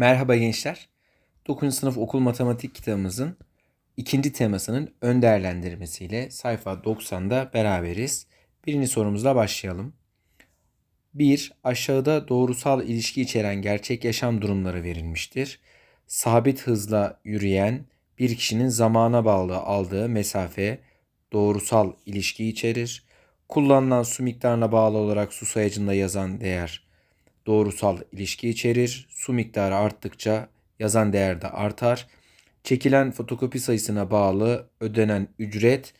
Merhaba gençler. 9. sınıf okul matematik kitabımızın ikinci temasının ön değerlendirmesiyle sayfa 90'da beraberiz. Birinci sorumuzla başlayalım. 1. Aşağıda doğrusal ilişki içeren gerçek yaşam durumları verilmiştir. Sabit hızla yürüyen bir kişinin zamana bağlı aldığı mesafe doğrusal ilişki içerir. Kullanılan su miktarına bağlı olarak su sayacında yazan değer doğrusal ilişki içerir. Su miktarı arttıkça yazan değer de artar. Çekilen fotokopi sayısına bağlı ödenen ücret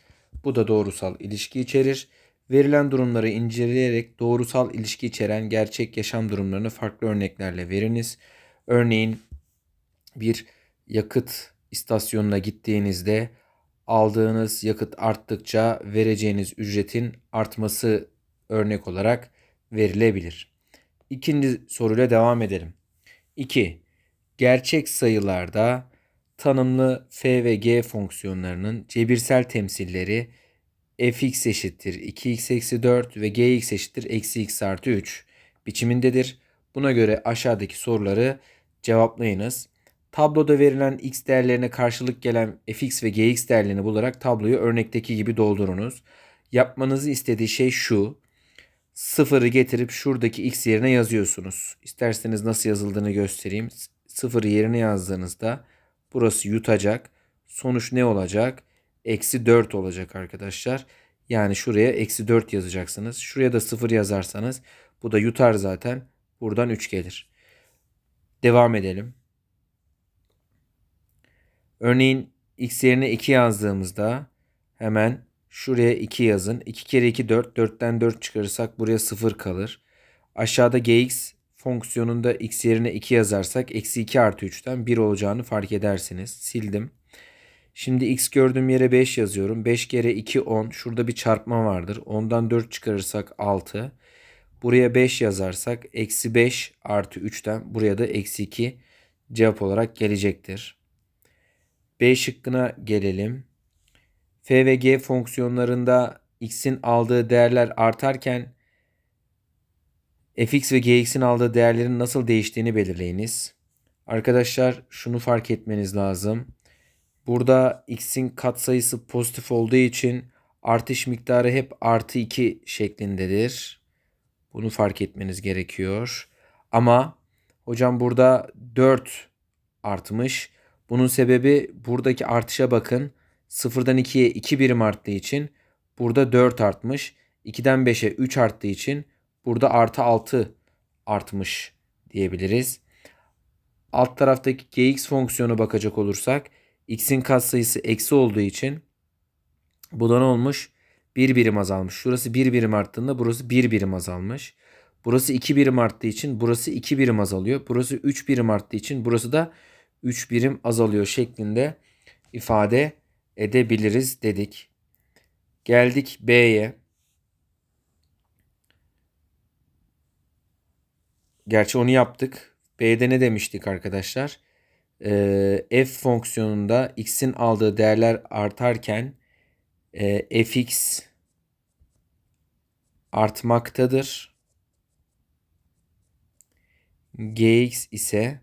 bu da doğrusal ilişki içerir. Verilen durumları inceleyerek doğrusal ilişki içeren gerçek yaşam durumlarını farklı örneklerle veriniz. Örneğin bir yakıt istasyonuna gittiğinizde aldığınız yakıt arttıkça vereceğiniz ücretin artması örnek olarak verilebilir. İkinci soruyla devam edelim. 2. Gerçek sayılarda tanımlı f ve g fonksiyonlarının cebirsel temsilleri fx eşittir 2x eksi 4 ve gx eşittir eksi x artı 3 biçimindedir. Buna göre aşağıdaki soruları cevaplayınız. Tabloda verilen x değerlerine karşılık gelen fx ve gx değerlerini bularak tabloyu örnekteki gibi doldurunuz. Yapmanızı istediği şey şu sıfırı getirip şuradaki x yerine yazıyorsunuz. İsterseniz nasıl yazıldığını göstereyim. Sıfırı yerine yazdığınızda burası yutacak. Sonuç ne olacak? Eksi 4 olacak arkadaşlar. Yani şuraya eksi 4 yazacaksınız. Şuraya da 0 yazarsanız bu da yutar zaten. Buradan 3 gelir. Devam edelim. Örneğin x yerine 2 yazdığımızda hemen Şuraya 2 yazın. 2 kere 2 4. 4'ten 4 çıkarırsak buraya 0 kalır. Aşağıda gx fonksiyonunda x yerine 2 yazarsak eksi 2 artı 3'ten 1 olacağını fark edersiniz. Sildim. Şimdi x gördüğüm yere 5 yazıyorum. 5 kere 2 10. Şurada bir çarpma vardır. 10'dan 4 çıkarırsak 6. Buraya 5 yazarsak eksi 5 artı 3'ten buraya da eksi 2 cevap olarak gelecektir. B şıkkına gelelim f fonksiyonlarında x'in aldığı değerler artarken fx ve gx'in aldığı değerlerin nasıl değiştiğini belirleyiniz. Arkadaşlar şunu fark etmeniz lazım. Burada x'in katsayısı pozitif olduğu için artış miktarı hep artı 2 şeklindedir. Bunu fark etmeniz gerekiyor. Ama hocam burada 4 artmış. Bunun sebebi buradaki artışa bakın. 0'dan 2'ye 2 birim arttığı için burada 4 artmış. 2'den 5'e 3 arttığı için burada artı 6 artmış diyebiliriz. Alt taraftaki gx fonksiyonu bakacak olursak x'in katsayısı eksi olduğu için bu da ne olmuş? 1 birim azalmış. Şurası 1 birim arttığında burası 1 birim azalmış. Burası 2 birim arttığı için burası 2 birim azalıyor. Burası 3 birim arttığı için burası da 3 birim azalıyor şeklinde ifade edebiliriz dedik. Geldik B'ye. Gerçi onu yaptık. B'de ne demiştik arkadaşlar? Ee, f fonksiyonunda x'in aldığı değerler artarken e, fx artmaktadır. gx ise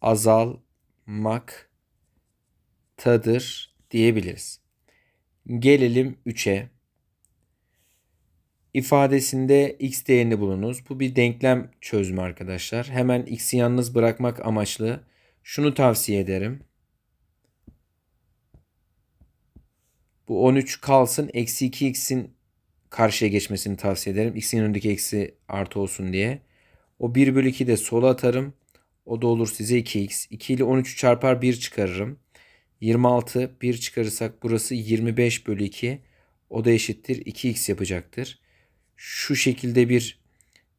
azalmak tadır diyebiliriz. Gelelim 3'e. İfadesinde x değerini bulunuz. Bu bir denklem çözümü arkadaşlar. Hemen x'i yalnız bırakmak amaçlı şunu tavsiye ederim. Bu 13 kalsın. Eksi 2x'in karşıya geçmesini tavsiye ederim. X'in önündeki eksi artı olsun diye. O 1 bölü 2 de sola atarım. O da olur size 2x. 2 ile 13'ü çarpar 1 çıkarırım. 26 1 çıkarırsak burası 25 bölü 2. O da eşittir 2x yapacaktır. Şu şekilde bir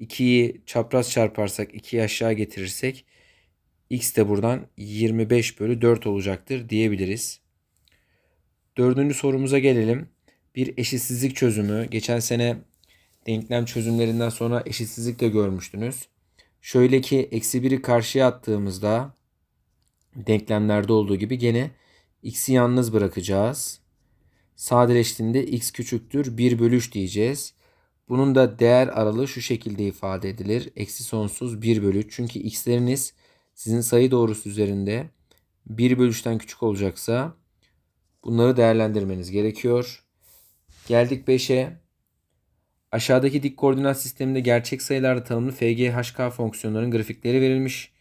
2'yi çapraz çarparsak 2'yi aşağı getirirsek x de buradan 25 bölü 4 olacaktır diyebiliriz. Dördüncü sorumuza gelelim. Bir eşitsizlik çözümü. Geçen sene denklem çözümlerinden sonra eşitsizlik de görmüştünüz. Şöyle ki eksi 1'i karşıya attığımızda denklemlerde olduğu gibi gene x'i yalnız bırakacağız. Sadeleştiğinde x küçüktür 1 bölü 3 diyeceğiz. Bunun da değer aralığı şu şekilde ifade edilir. Eksi sonsuz 1 bölü 3. Çünkü x'leriniz Sizin sayı doğrusu üzerinde 1 bölü 3'ten küçük olacaksa bunları değerlendirmeniz gerekiyor. Geldik 5'e. Aşağıdaki dik koordinat sisteminde gerçek sayılarda tanımlı FGHK fonksiyonlarının grafikleri verilmiş.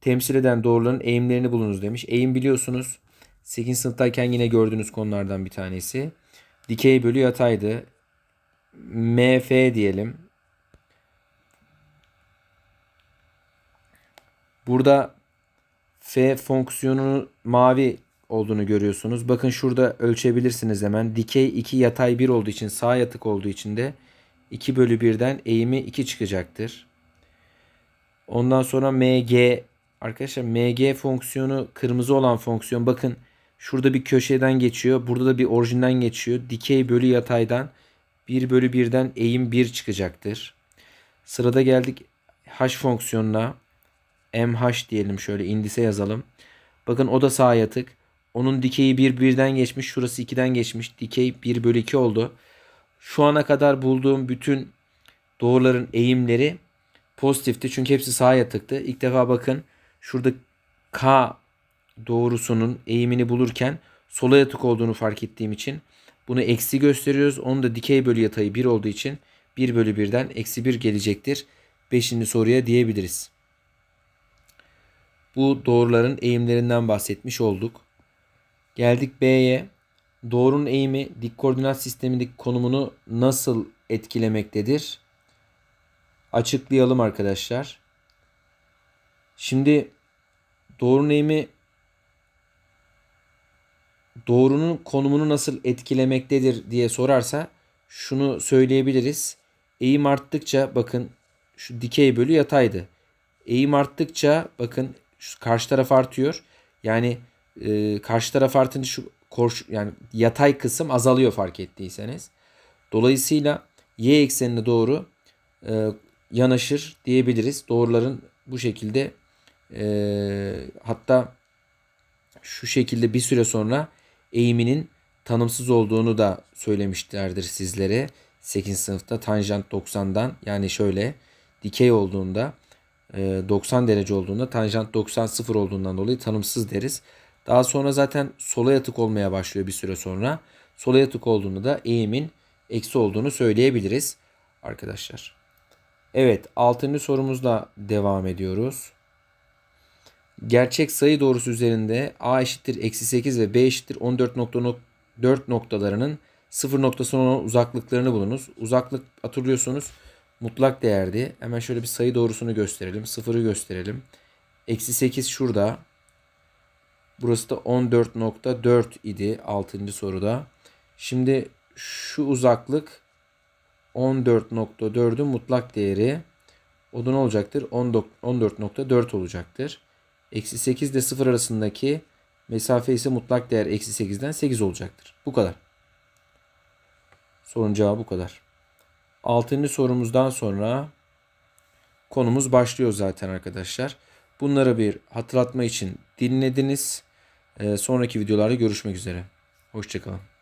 Temsil eden doğruların eğimlerini bulunuz demiş. Eğim biliyorsunuz. 8. sınıftayken yine gördüğünüz konulardan bir tanesi. Dikey bölü yataydı. MF diyelim. Burada F fonksiyonunun mavi olduğunu görüyorsunuz. Bakın şurada ölçebilirsiniz hemen. Dikey 2 yatay 1 olduğu için sağ yatık olduğu için de 2 bölü 1'den eğimi 2 çıkacaktır. Ondan sonra MG arkadaşlar MG fonksiyonu kırmızı olan fonksiyon bakın şurada bir köşeden geçiyor. Burada da bir orijinden geçiyor. Dikey bölü yataydan 1 bölü 1'den eğim 1 çıkacaktır. Sırada geldik H fonksiyonuna. MH diyelim şöyle indise yazalım. Bakın o da sağ yatık. Onun dikeyi 1 birden geçmiş. Şurası 2'den geçmiş. Dikey 1 bölü 2 oldu. Şu ana kadar bulduğum bütün doğruların eğimleri pozitifti. Çünkü hepsi sağ yatıktı. İlk defa bakın şurada K doğrusunun eğimini bulurken sola yatık olduğunu fark ettiğim için bunu eksi gösteriyoruz. Onu da dikey bölü yatayı 1 olduğu için 1 bölü 1'den eksi 1 gelecektir. Beşinci soruya diyebiliriz. Bu doğruların eğimlerinden bahsetmiş olduk. Geldik B'ye. Doğrunun eğimi dik koordinat sistemindeki konumunu nasıl etkilemektedir? Açıklayalım arkadaşlar. Şimdi doğrunun eğimi doğrunun konumunu nasıl etkilemektedir diye sorarsa şunu söyleyebiliriz. Eğim arttıkça bakın şu dikey bölü yataydı. Eğim arttıkça bakın şu karşı taraf artıyor. Yani e, karşı taraf artınca şu korş, yani yatay kısım azalıyor fark ettiyseniz. Dolayısıyla y eksenine doğru e, yanaşır diyebiliriz. Doğruların bu şekilde e, hatta şu şekilde bir süre sonra eğiminin tanımsız olduğunu da söylemişlerdir sizlere. 8. sınıfta tanjant 90'dan yani şöyle dikey olduğunda 90 derece olduğunda tanjant 90 sıfır olduğundan dolayı tanımsız deriz. Daha sonra zaten sola yatık olmaya başlıyor bir süre sonra. Sola yatık olduğunda da eğimin eksi olduğunu söyleyebiliriz arkadaşlar. Evet 6. sorumuzla devam ediyoruz. Gerçek sayı doğrusu üzerinde a eşittir eksi 8 ve b eşittir 14.4 noktalarının sıfır noktasına olan uzaklıklarını bulunuz. Uzaklık hatırlıyorsunuz mutlak değerdi. Hemen şöyle bir sayı doğrusunu gösterelim. Sıfırı gösterelim. Eksi 8 şurada. Burası da 14.4 idi 6. soruda. Şimdi şu uzaklık 14.4'ün mutlak değeri. O da ne olacaktır? 14.4 olacaktır. Eksi 8 ile 0 arasındaki mesafe ise mutlak değer eksi 8'den 8 olacaktır. Bu kadar. Sorun cevabı bu kadar. Altıncı sorumuzdan sonra konumuz başlıyor zaten arkadaşlar. Bunları bir hatırlatma için dinlediniz. Ee, sonraki videolarda görüşmek üzere. Hoşçakalın.